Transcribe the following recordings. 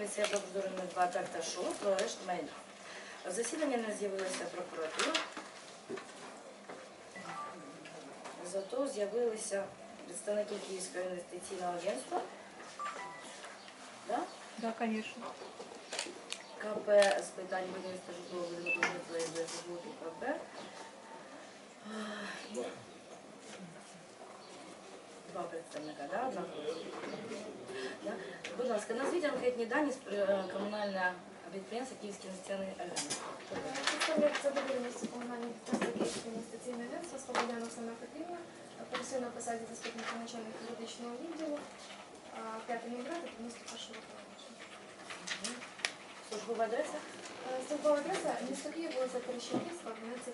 Місцевої прокуратури номер 2 Тарташова про арешт майна. В засіданні не з'явилася прокуратура, зато з'явилися представники Київського інвестиційного агентства. Да? Да, конечно. КП з питань будівництва житлового будинку житла і КП. Ах, Два представника, да? Одна. Да? Будь ласка, назвіть анкетні дані з е, комунального підприємства Київський інвестиційний агентство. Представляють задовільність комунального підприємства Київське інвестиційне агентство Слободяна Оксана Петрівна, працює на посаді заступника начальника юридичного відділу, 5 номер 91 року народження. Службова адреса? Е, Службова адреса місто Київ, вулиця Терещенківська, 11.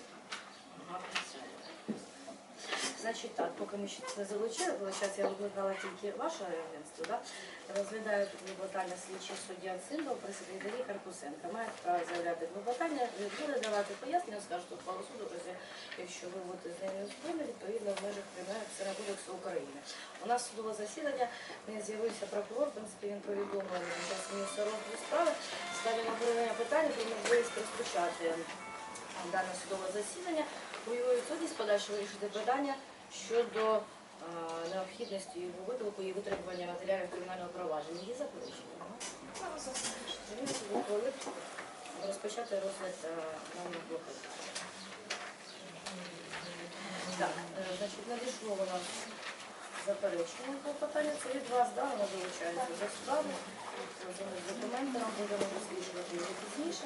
Значить так, поки ми ще не залучили, бо зараз я викликала тільки ваше агентство, да? розглядаю клопотання слідчий суддя Циндов при секретарі Карпусенка. Має право заявляти клопотання, буде давати пояснення, скажете ухвалу суду, якщо ви будете з нею згодні, відповідно в межах Кримінального кодексу України. У нас судове засідання, не з'явився прокурор, в принципі, він повідомив час міністра справи, ставимо обговорення питання про можливість розпочати дане судове засідання у його відсутність подальше вирішити питання щодо е, необхідності його виклику і витребування матеріалів кримінального провадження. Є заперечення? Розпочати розгляд е, даного блоку. Так, е, значить, надійшло у нас заперечення клопотання. Це від вас, да, воно долучається до справи. З документами будемо досліджувати його пізніше.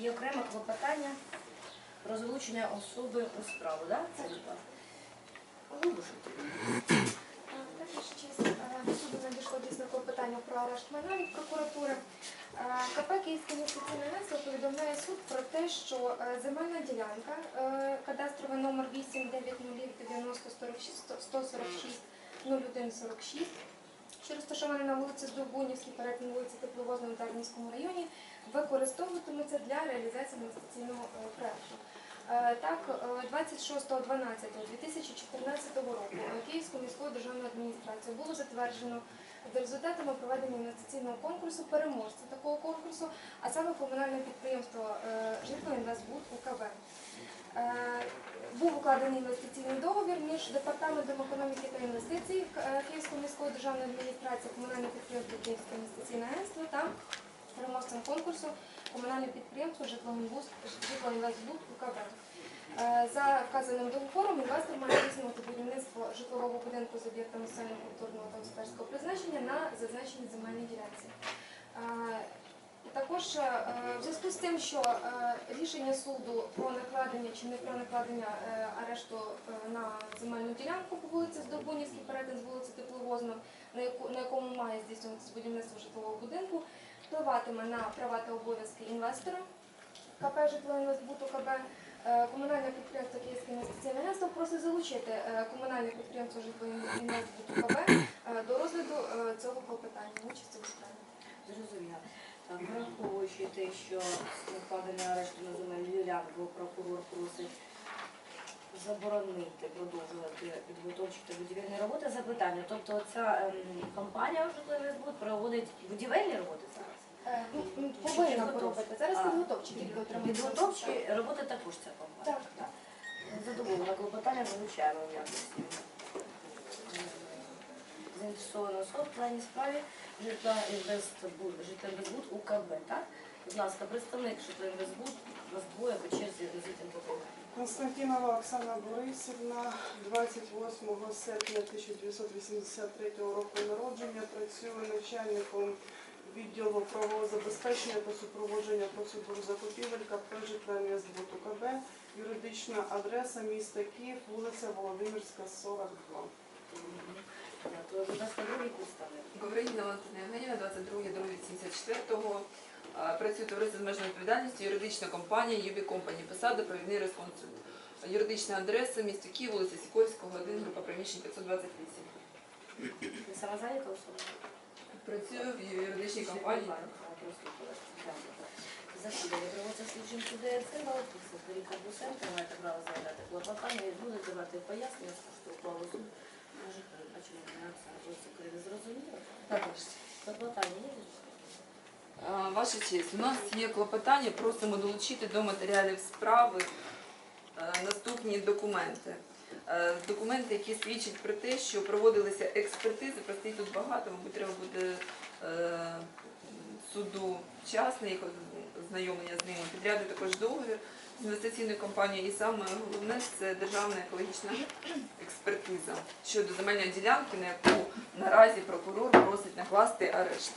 Є окреме клопотання про залучення особи у справу, так? Це. Також е, до суду надійшло дійсно клопотання про арешт майна від прокуратури. Е, КП Київське інвестиційне агентство повідомляє суд про те, що е, земельна ділянка, кадастровий номер 8909046 0146, що розташована на вулиці Здобунівській, перетин вулиці Тепловозної в Дарницькому районі, використовуватиметься для реалізації інвестиційного е, проекту. Е, Так, е, 26.12.2014 року е, Київською міською державною адміністрацією було затверджено за результатами проведення інвестиційного конкурсу переможця такого конкурсу, а саме комунальне підприємство «Житлоінвестбуд УКБ. Був укладений інвестиційний договір між департаментом економіки та інвестицій Київської міської державної адміністрації, комунальне підприємство Київське інвестиційне агентство та переможцем конкурсу комунальне підприємство «Житлоінвест- «Житлоінвестбуд УКБ. Е, За вказаним договором інвестор має здійснювати будівництво житлового будинку з об'єктами соціального культурного та господарського призначення на зазначеній земельній ділянці. Е, Також е, в зв'язку з тим, що рішення суду про накладення чи не про накладення арешту на земельну ділянку по вулиці Здобунівській, перетин з вулиці Тепловозна, на на якому має здійснюватися будівництво житлового будинку, впливатиме на права та обов'язки інвестора КП «Житлоінвестбуд УКБ». Е, Комунальне підприємство Київське інвестиційне агентство просить залучити е, комунальне підприємство «Житлоінвестбуд УКБ» е, до розгляду цього клопотання, участі у справі. Зрозуміло. Враховуючи те, що складення арешту на земельну ділянку прокурор просить заборонити продовжувати підготовчі та будівельні роботи. Запитання. Тобто ця ем, компанія «Житлоінвестбуд» проводить будівельні роботи зараз? Е, ну, Чи Повинна підготовчі? поробити. Зараз А, підготовчі тільки отримують. Підготовчі роботи також ця компанія. Так, так. Задоволена клопотання залучаємо в якості. Заінтересовано особ в плані справі житла інвестбуд, житла інвестбуд УКБ, так? Будь ласка, представник Житлоінвестбуд, Константинова Оксана Борисівна, 28 серпня 1983 року народження, працює начальником відділу правового забезпечення та супроводження процедур закупівель КП «Житлоінвестбуд УКБ», юридична адреса міста Київ, вулиця Володимирська, 42. Дякую. Будь ласка, другий представник. Гавриліна Валентина Євгенівна, 22 84 Працює товариство з обмеженою відповідальністю, юридична компанія Юбі Компані, посада провідний респонсор. Юридична адреса місто Київ, вулиця Сікорського, 1, група приміщень 528. Ви самозайнята особа? Працюю в юридичній компанії. Засідання проводиться слідчим суддею Цимбал, секретарі Карбусенка, маєте право заявляти клопотання і буде давати пояснення, що ухвалу суд може передбачено на Оксана Жовтів зрозуміло. Також. Клопотання є? А, Ваша честь, у нас є клопотання, просимо долучити до матеріалів справи е, наступні документи. Е, Документи, які свідчать про те, що проводилися експертизи, просто їх тут багато, мабуть, треба буде е, суду вчасно їх ознайомлення з ними. Підряди також договір з інвестиційною компанією. І саме головне це державна екологічна експертиза щодо земельної ділянки, на яку наразі прокурор просить накласти арешт.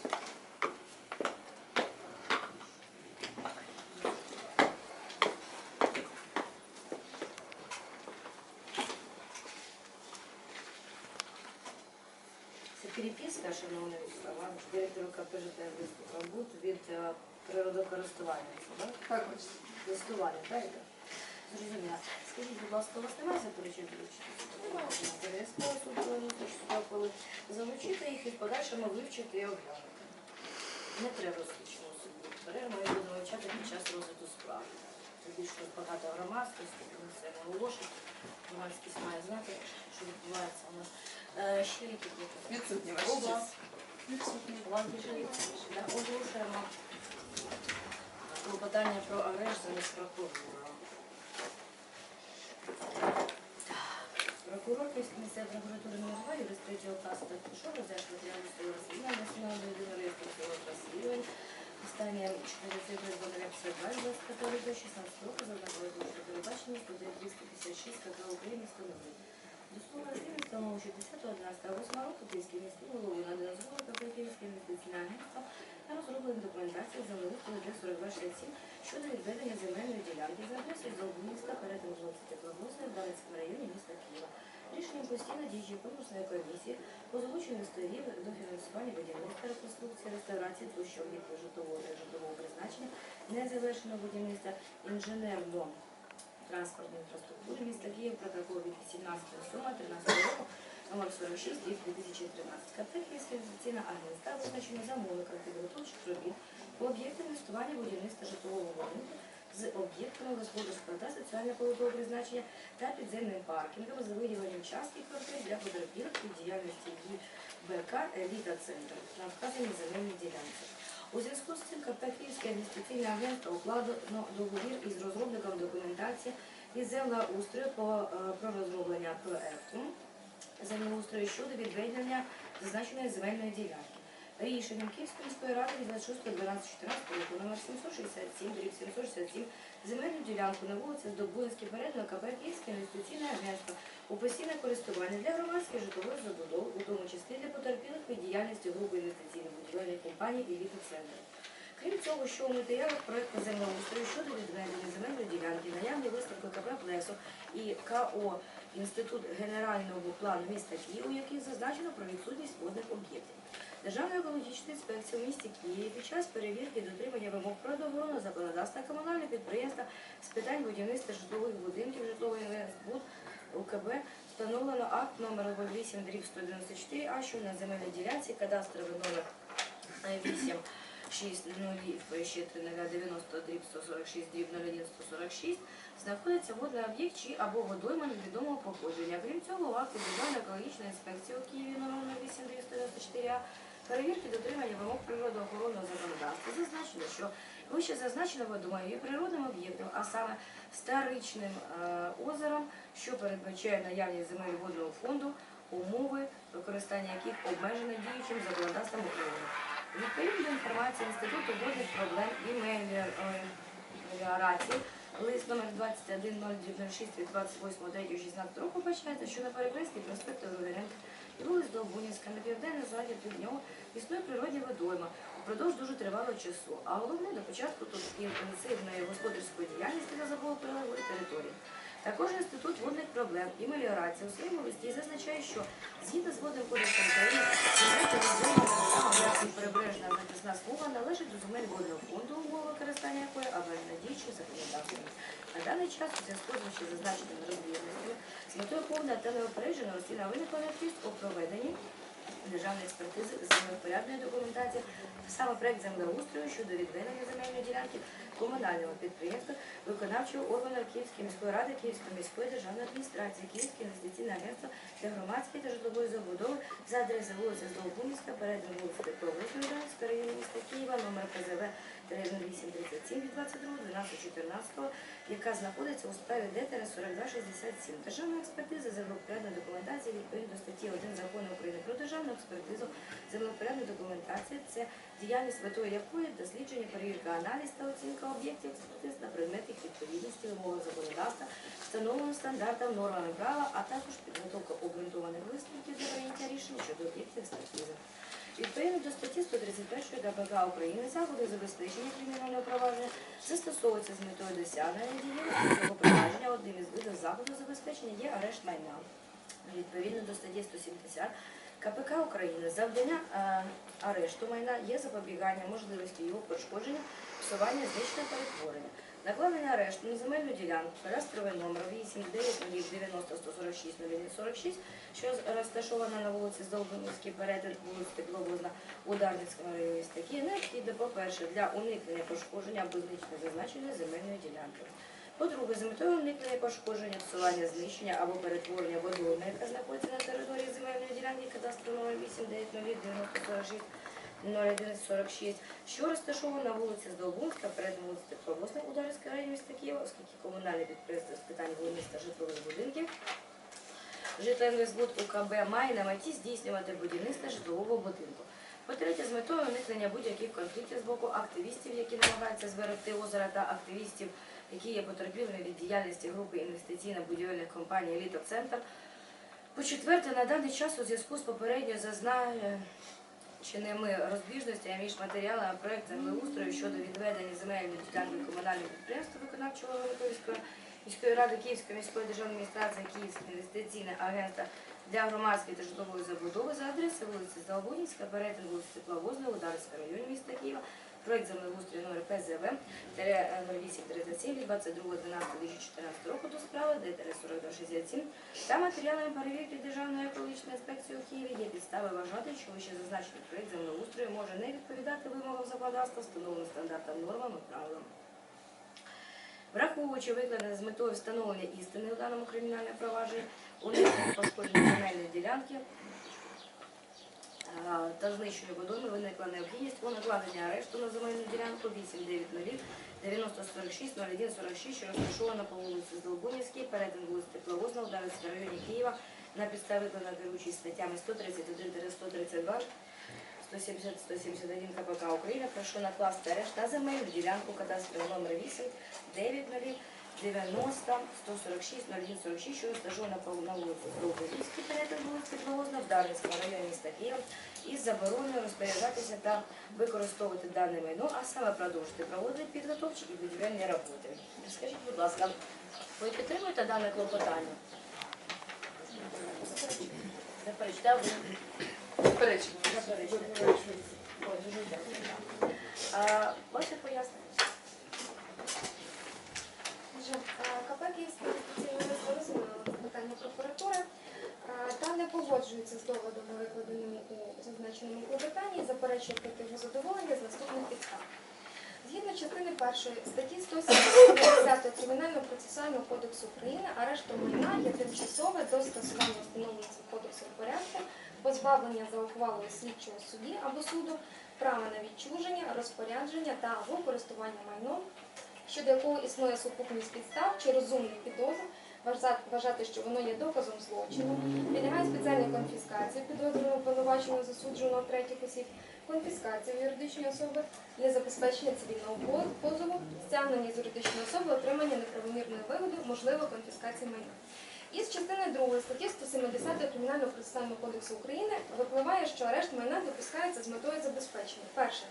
Переписка, шановний Слава, директору КП «Житлоінвестбуд» від е, природокористування, так? Листування, так? Зрозуміло. Скажіть, будь ласка, у вас немає заперечень долучити? Залучити їх і в подальшому вивчити і оглянути. Не треба слідчому суду. Беремо і будемо вивчати під час розгляду справи. Більш тут багато громадськості, тому це не. Громадськість має знати, що відбувається у нас. Е, Ще які клопоти? Відсутні ваші. Оголошуємо клопотання про арешт замість прокурора. Прокурор місцевої прокуратури номер 2, юрист третього класу та що розгляд матеріалу своєї розслідування, національної єдиної реєстру розслідувань, Останнє 4 цифри 2 25 до 16 року за однаковою точкою передбачення 256 КП України встановлює. До слова встановлено, що 10.11.8 року Київський міський голови надано згоду КП Київське інвестиційне агентство на розроблення документації землеустрою для 4267 щодо відведення земельної ділянки за адресою Золбунівська, перетин вулиці Тепловозної в Галицькому районі міста Києва. Рішенням постійно діючої конкурсної комісії по залученню сторін до фінансування будівництва, реконструкції, реставрації площі об'єктів житлового та житлового призначення, незавершеного будівництва інженерно транспортної інфраструктури міста Києва протокол від 18 сума 13 року номер 46 рік 2013. КП Київське інвестиційне агентство визначено замовником підготовчих робіт по об'єкту інвестування будівництва житлового будинку з об'єктами господарського та соціально-побутового призначення та підземним паркінгом з виділенням частки квартир для потерпілих від діяльності БК «Еліта Центр» на вказаній земельній ділянці. У зв'язку з цим КП Київське інвестиційне укладено договір із розробником документації із землеустрою по, е, про розроблення проекту землеустрою щодо відведення зазначеної земельної ділянки. Рішенням Київської міської ради від 26.12.14 року номер 767, дріб 767 земельну ділянку на вулиці Здобунській передано КП Київське інвестиційне агентство у постійне користування для громадських житлових забудов, у тому числі для потерпілих від діяльності групи інвестиційно-будівельних компаній «Еліта Центр». Крім цього, що у матеріалах проекту землеустрою щодо відведення земельної ділянки, наявні виставки КП «Плесо» і КО Інститут генерального плану міста Києва, у яких зазначено про відсутність водних об'єктів. Державна екологічна інспекція у місті Києві під час перевірки дотримання вимог природоохоронного законодавства комунального підприємства з питань будівництва житлових будинків, житловий інвестбуд УКБ встановлено акт номер 08 дріб 194 а що на земельній ділянці кадастровий номер 8 6 нулів ще 3090 дріб 146 дріб 01 146 знаходиться водний об'єкт чи або водойма невідомого походження. Крім цього, в акті Державної екологічної інспекції у Києві номер 8 294 а перевірки дотримання вимог природоохоронного законодавства зазначено, що вище зазначено водоймою є природним об'єктом, а саме старичним е, озером, що передбачає наявність земель водного фонду, умови використання яких обмежено діючим законодавством України. Відповідно до інформації Інституту водних проблем і меліорації, лист номер 2106 від 28.03.16 року вбачається, що на перехресті проспекту Ровіренка і вулиць Долбунівська на південний захід від нього існує природні водойма впродовж дуже тривалого часу, а головне до початку тут інтенсивної господарської діяльності на прилеглої території. Також Інститут водних проблем і меліорації у своєму листі зазначає, що згідно з водним кодексом України, прибережна захисна смуга належить до земель водного фонду, умови використання якої аварійно діючим законодавством. На даний час у зв'язку з вище зазначеними розбірностями з метою повного та неупередженого розслідування виникла необхідність у проведенні державної експертизи землевпорядної документації, саме проект землеустрою щодо відведення земельної ділянки комунального підприємства, виконавчого органу Київської міської ради, Київської міської державної адміністрації, Київське інвестиційне агентство для громадської та житлової забудови за адресою вулиця Здолбунівська, передня вулиця Петрової Донецька, району міста Києва, номер ПЗВ 0837 від 22.12.14, яка знаходиться у справі ДТР-4267. Державна експертиза землевпорядної документації відповідно до статті 1 Закону України про державну експертизу землевпорядної документації – це діяльність метою якої дослідження, перевірка, аналіз та оцінка об'єктів експертиз на предмет їх відповідності вимогам законодавства, встановленим стандартам, нормами права, а також підготовка обґрунтованих висновків для прийняття рішень щодо об'єктів експертизи. Відповідно до статті 131 КПК України заходи забезпечення кримінального провадження застосовуються з метою досягнення дієвості цього провадження. Одним із видів заходу забезпечення є арешт майна. Відповідно до статті 170 КПК України завдання е, арешту майна є запобігання можливості його пошкодження, псування, знищення перетворення. Накладення арешту на земельну ділянку, кадастровий номер 89090 що розташована на вулиці Здолбунівській, перетин вулиць Тепловозна у Дарницькому районі міста Києва, необхідно, по-перше, для уникнення пошкодження або знищення зазначеної земельної ділянки. По-друге, за метою уникнення пошкодження, псування, знищення або перетворення водойми, яка знаходиться на території земельної ділянки кадастру номер 8990 0146, що розташована на вулиці Здолбунська, перед вулиці Тепловозна у Дарницькому районі міста Києва, оскільки комунальне підприємство з питань будівництва житлових будинків Житлоінвестбуд УКБ має на меті здійснювати будівництво житлового будинку. По-третє, з метою уникнення будь-яких конфліктів з боку активістів, які намагаються зберегти озеро, та активістів, які є потерпілими від діяльності групи інвестиційно-будівельних компаній «Еліта Центр». По-четверте, на даний час у зв'язку з попередньо зазначеними розбіжностями між матеріалами проектами землеустрою щодо відведення земельної ділянки комунального підприємства виконавчого органу міської ради Київської міської державної адміністрації Київське інвестиційне агентство для громадської та житлової забудови за адресою вулиці Здолбунівська, перетин вулиці Тепловозної, Ударського району міста Києва, проект землеустрою номер ПЗВ 0837 від 22.12.2014 року до справи ДТР-4267 та матеріалами перевірки Державної екологічної інспекції у Києві є підстави вважати, що вище зазначений проект землеустрою може не відповідати вимогам законодавства, встановленим стандартам, нормам і правилам. Враховуючи викладене з метою встановлення істини у даному кримінальному провадженні, уникнення пошкодження земельної ділянки та знищення водойми виникла необхідність у накладенні арешту на земельну ділянку 890 9046 0146, що розташована по вулиці Здолбунівській, перетин вулиці Тепловозна, у Дарницькому районі Києва на підставі керуючій статтями 131-132 170-171 КПК України прошу накласти арешт на земельну ділянку кадастрового номер 8 90 90 146 0146, що розташована по вулиці Здолбунівській, перетин вулиці Тепловозна в Дарницькому районі міста Києва із забороною розпоряджатися та використовувати дане майно, а саме продовжити проводити підготовчі і будівельні роботи. Скажіть, будь ласка, ви підтримуєте дане клопотання? Заперечте, ви? Заперечення. Ваше пояснення? КП Київське інвестиційне питання прокуратури та не погоджується з доводами, викладеними у зазначеному клопотанні, заперечує проти його задоволення з наступних підстав. Згідно частини першої статті 170 Кримінального процесуального кодексу України, арештом майна є тимчасове до скасування встановленого цим кодексом порядку, позбавлення за ухвалою слідчого судді або суду права на відчуження, розпорядження та або користування майном щодо якого існує сукупність підстав чи розумних підозр вважати, що воно є доказом злочину, підлягає спеціальній конфіскації підозрюваного обвинуваченого засудженого третіх осіб, конфіскації юридичної особи для забезпечення цивільного позову, стягнення з юридичної особи, отримання неправомірної вигоди, можливо, конфіскації майна. Із частини 2 статті 170 Кримінального процесуального кодексу України випливає, що арешт майна допускається з метою забезпечення. Перше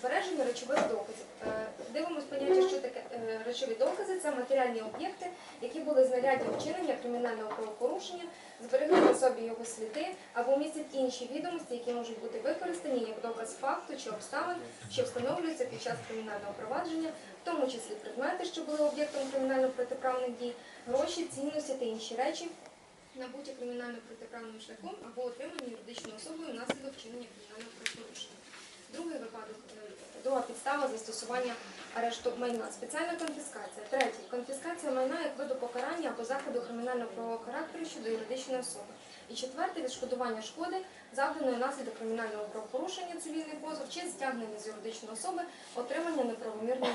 збереження речових доказів. Е, Дивимось поняття, що таке е, речові докази це матеріальні об'єкти, які були знаряддям вчинення кримінального правопорушення, зберегли на собі його сліди або містять інші відомості, які можуть бути використані як доказ факту чи обставин, що встановлюються під час кримінального провадження, в тому числі предмети, що були об'єктом кримінально-протиправних дій, гроші, цінності та інші речі, набуті кримінально-протиправним шляхом або отримані юридичною особою внаслідок вчинення кримінального правопорушення. Другий випадок, е, друга підстава застосування арешту майна. Спеціальна конфіскація. Третій конфіскація майна як виду покарання або заходу кримінального правового характеру щодо юридичної особи. І четверте відшкодування шкоди, завданої наслідок кримінального правопорушення, цивільний позов чи стягнення з юридичної особи, отримання неправомірної.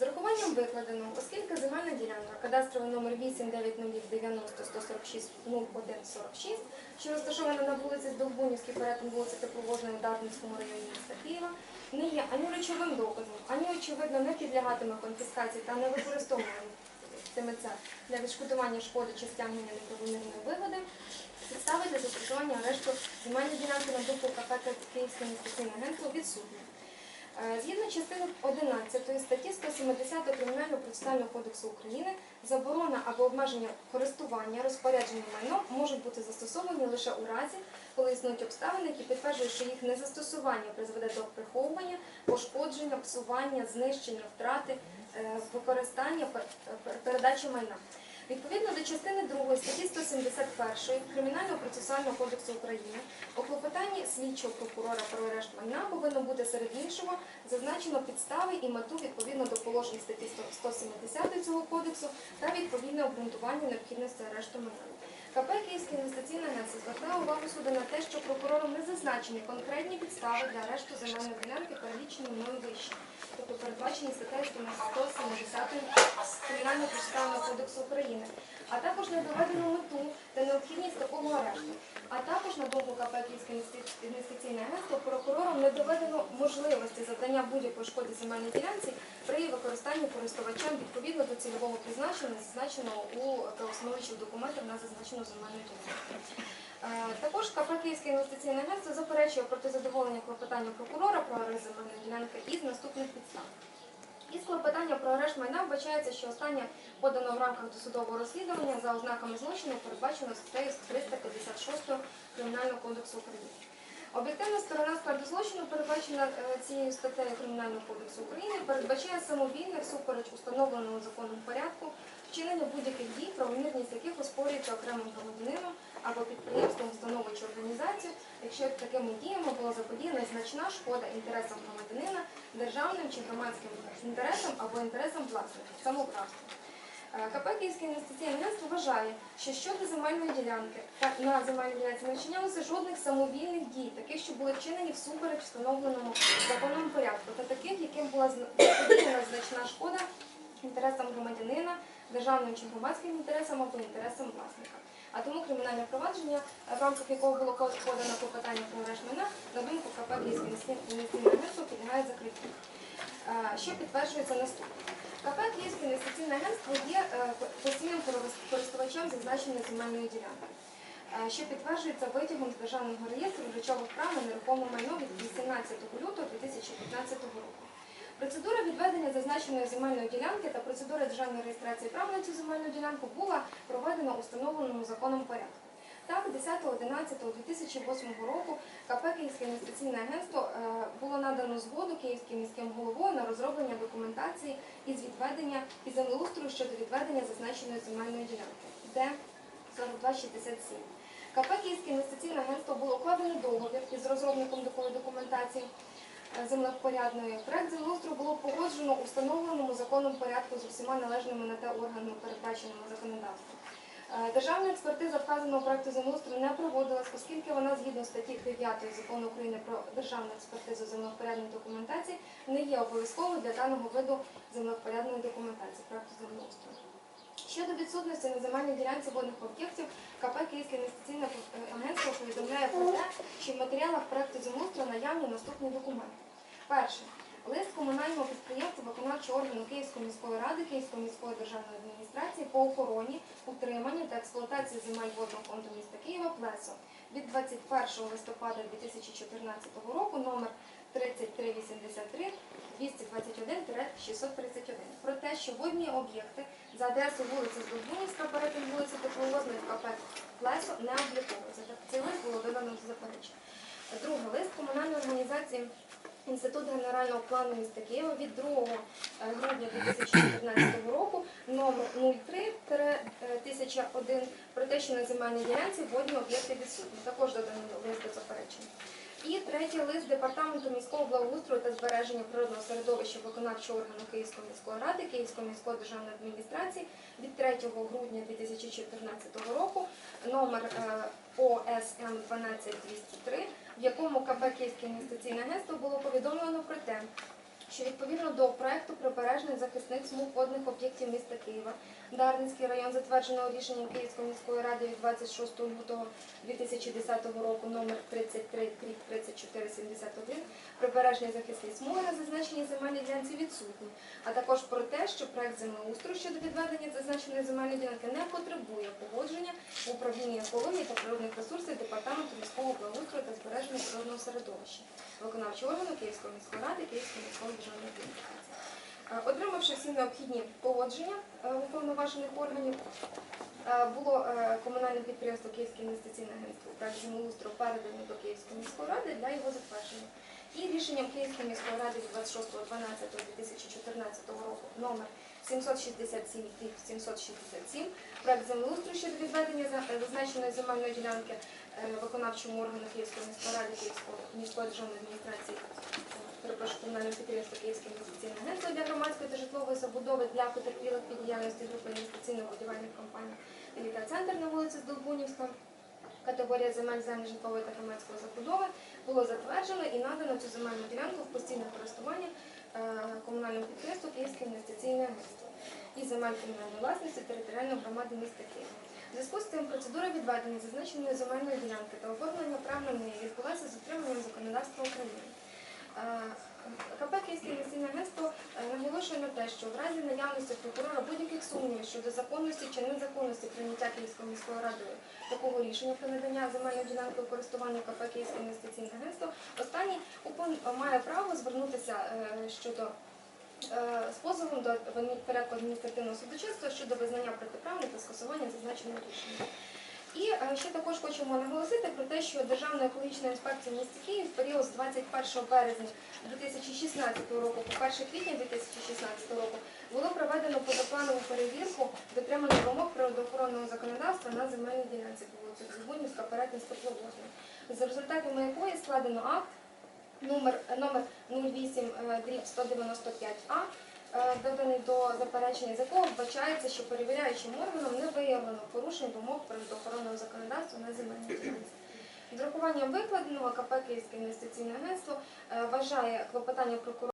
З урахуванням викладеного, оскільки земельна ділянка, кадастровий номер 89090 146 0146, що розташована на вулиці Здолбунівській, перетин вулиці Тепловожної в Дарницькому районі міста Києва, не є ані речовим доказом, ані очевидно не підлягатиме конфіскації та не використовуватиметься для відшкодування шкоди чи стягнення неправомірної вигоди, підстави для застосування арешту земельної ділянки на думку КП Київське інвестиційне агентство відсутні. Е, Згідно частини 11 статті 170 Кримінального процесуального кодексу України, заборона або обмеження користування розпорядження майном можуть бути застосовані лише у разі, коли існують обставини, які підтверджують, що їх незастосування призведе до приховування, пошкодження, псування, знищення, втрати, е, використання, пер- пер- передачі майна. Відповідно до частини 2 статті 171 Кримінального процесуального кодексу України у слідчого прокурора про арешт майна повинно бути серед іншого зазначено підстави і мету відповідно до положень статті 170 цього кодексу та відповідне обґрунтування необхідності арешту майна. КП Київське інвестиційне агентство звертає увагу суду на те, що прокурором не зазначені конкретні підстави для арешту земельної ділянки, перелічені мною вище, тобто передбачені статтею 170 Кримінального процесуального кодексу України, а також не доведено мету та необхідність такого арешту. А також на думку КП Київське інвести- інвестиційне агентство прокурором не доведено можливості завдання будь-якої шкоди земельній ділянці при використанні користувачем відповідно до цільового призначення, зазначеного у правоустановчих документах на зазначену земельну ділянку. Е, Також Київське інвестиційне агентство заперечує проти задоволення клопотання прокурора про арешт земельної ділянки із наступних підстав. Із клопотання про арешт майна вбачається, що останнє подано в рамках досудового розслідування за ознаками злочину, передбачено статтею 356 Кримінального кодексу України. Об'єктивна сторона складу злочину, передбачена е, цією статтею Кримінального кодексу України, передбачає самовільне всупереч установленому законом порядку вчинення будь-яких дій, правомірність яких оспорюється окремим громадянином або підприємством, установою чи організацією, якщо такими діями була заподіяна значна шкода інтересам громадянина, державним чи громадським інтересам або інтересам власника, самоуправства. Е, КП Київське інвестиційне агентство вважає, що щодо земельної ділянки та на земельній ділянці не вчинялося жодних самовільних дій, таких, що були вчинені всупереч встановленому законом порядку, та таких, яким була заподіяна значна шкода інтересам громадянина, державним чи громадським інтересам або інтересам власника. А тому кримінальне провадження, в рамках якого було подано клопотання про арешт майна, на думку КП інвестиційне агентство підлягає закриттю. Що підтверджується наступне. КП Київське інвестиційне агентство є е, постійним користувачем зазначеної земельної ділянки, що підтверджується витягом з державного реєстру речових прав на нерухоме майно від 18 лютого 2015 року. Процедура відведення зазначеної земельної ділянки та процедура державної реєстрації прав на цю земельну ділянку була проведена у встановленому законом порядку. Так, 10.11.2008 року КП Київське інвестиційне агентство е, було надано згоду Київським міським головою на розроблення документації із відведення і землеустрою щодо відведення зазначеної земельної ділянки, де 4267. КП Київське інвестиційне агентство було укладено договір із розробником такої документації землевпорядної. Проект землеустрою було погоджено у встановленому законом порядку з усіма належними на те органами, передбаченими законодавством. Е, Державна експертиза вказаного проекту землеустрою не проводилась, оскільки вона згідно статті 9 закону України про державну експертизу землевпорядної документації не є обов'язковою для даного виду землевпорядної документації проекту землеустрою. Щодо відсутності на земельній ділянці водних об'єктів, КП Київське інвестиційне агентство повідомляє про те, що в матеріалах проекту землеустрою наявні наступні документи. Перше. Лист комунального підприємства виконавчого органу Київської міської ради, Київської міської державної адміністрації по охороні, утриманні та експлуатації земель водного фонду міста Києва Плесо від 21 листопада 2014 року номер 3383 221-631 про те, що водні об'єкти за адресою вулиці Здобунівська, перетин вулиці Тепловозної КП Плесо не обліковується. Цей лист було додано до заперечення. Другий лист комунальної організації Інститут генерального плану міста Києва від 2 грудня 2014 року номер 03-1001 про те, що на земельній ділянці водні об'єкти відсутні. Також додано лист до заперечення. І третій лист Департаменту міського благоустрою та збереження природного середовища виконавчого органу Київської міської ради, Київської міської державної адміністрації від 3 грудня 2014 року номер е, ОСМ 12203, в якому КБ Київське інвестиційне агентство було повідомлено про те, що відповідно до проекту прибережних захисних смуг водних об'єктів міста Києва, Дарницький район, затвердженого рішенням Київської міської ради від 26 лютого 2010 року номер 33 3471, прибережні захисні смуги на зазначеній земельній ділянці відсутні, а також про те, що проект землеустрою щодо відведення зазначеної земельної ділянки не потребує погодження в управлінні екології та природних ресурсів Департаменту міського благоустрою та збереження природного середовища, виконавчого органу Київської міської ради, Київської міської адміністрації. Е, Отримавши всі необхідні погодження е, уповноважених органів, е, було комунальне підприємство Київське інвестиційне агентство так землеустрою передано до Київської міської ради для його затвердження. І рішенням Київської міської ради від 26.12.2014 року номер 767 767 проект землеустрою щодо відведення зазначеної земельної ділянки виконавчому органу Київської міської ради Київської міської державної адміністрації перепрошую, комунальне підприємство Київське інвестиційне агентство для громадської та житлової забудови для потерпілих від діяльності групи інвестиційних будівельних компаній Еліта Центр на вулиці Здолбунівська. Категорія земель землі житлової та громадської забудови було затверджено і надано цю земельну ділянку в постійне користування е, комунальному підприємству Київське інвестиційне агентство і земель комунальної власності територіальної громади міста Києва. В зв'язку з цим процедура відведення зазначеної земельної ділянки та оформлення прав на неї відбулася з дотриманням законодавства України. Е, КП Київське інвестиційне агентство е, наголошує на те, що в разі наявності прокурора будь-яких сумнівів щодо законності чи незаконності прийняття Київською міською радою такого рішення про надання земельної ділянки у користування КП Київське інвестиційне агентство, останній має право звернутися е, щодо з позовом до порядку адміністративного судочинства щодо визнання протиправних та скасування зазначеного рішення. І е, ще також хочемо наголосити про те, що Державна екологічна інспекція в місті Київ в період з 21 березня 2016 року по 1 квітня 2016 року було проведено позапланову перевірку дотримання вимог природоохоронного законодавства на земельній ділянці по вулиці Зубунівська, перетин Степловозної. За результатами якої складено акт номер, номер 08 е, дріб 195А, е, доданий до заперечення, з якого вбачається, що перевіряючим органом не виявлено порушень вимог природоохоронного законодавства на земельній ділянці. З урахуванням викладеного КП Київське інвестиційне агентство е, вважає клопотання прокурора